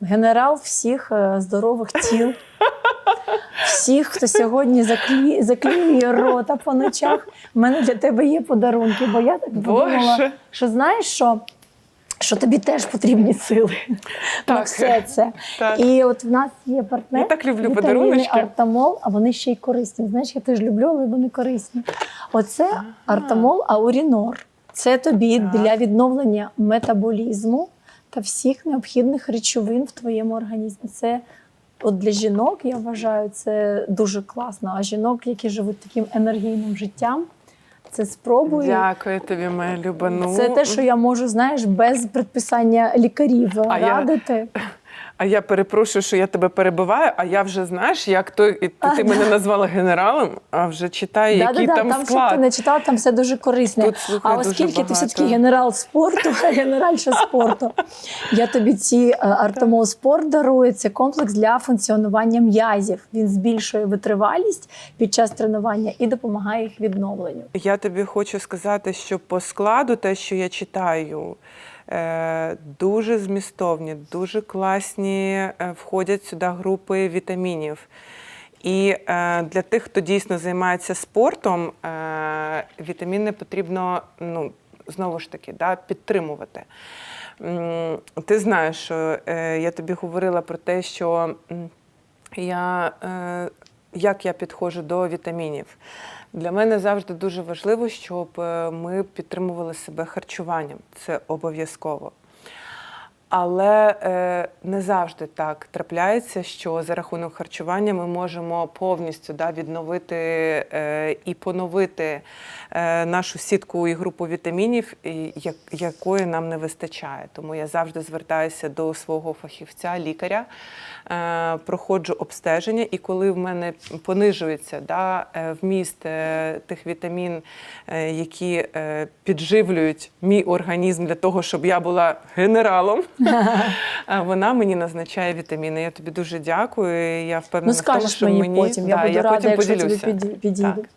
генерал всіх е, здорових тіл. Всіх, хто сьогодні заклі... заклінює рота по ночах. У мене для тебе є подарунки, бо я так подумала, Боже. що знаєш що? Що тобі теж потрібні сили на все це. Так. І от в нас є партнер. Я так люблю подаруночки. Артамол, а вони ще й корисні. Знаєш, я теж люблю, але вони корисні. Оце Артамол Аурінор. Це тобі Так. для відновлення метаболізму та всіх необхідних речовин в твоєму організмі. Це от для жінок, я вважаю, це дуже класно. А жінок, які живуть таким енергійним життям, це спробую. Дякую тобі, моя Люба. Ну, Це те, що я можу, знаєш, без предписання лікарів А я- радити. А я перепрошую, що я тебе перебиваю, а я вже знаєш, як той і ти, ти мене назвала генералом, а вже читаю, який Да-да-да, там, там, склад. ти не читала, там все дуже корисне. Тут, слухай, а оскільки ти все-таки генерал спорту, генеральша спорту, я тобі ці е, Артемол Спорт дарую. Це комплекс для функціонування м'язів. Він збільшує витривалість під час тренування і допомагає їх відновленню. Я тобі хочу сказати, що по складу те, що я читаю, дуже змістовні, дуже класні е, входять сюди групи вітамінів. І е, для тих, хто дійсно займається спортом, е, вітаміни потрібно ну, знову ж таки да, підтримувати. Ти знаєш, що е, я тобі говорила про те, що я, е, як я підходжу до вітамінів. Для мене завжди дуже важливо, щоб е, ми підтримували себе харчуванням. Це обов'язково. Але е, не завжди так трапляється, що за рахунок харчування ми можемо повністю да, відновити е, і поновити е, нашу сітку і групу вітамінів, як, якої нам не вистачає. Тому я завжди звертаюся до свого фахівця, лікаря, е, проходжу обстеження, і коли в мене понижується да, е, вміст е, тих вітамін, е, які е, підживлюють мій організм для того, щоб я була генералом. Вона мені назначає вітаміни. Я тобі дуже дякую. Я впевнена Ну в тому, що мені мені потім. Я да, буду я рада, потім якщо поділюся. тобі підійде. Так.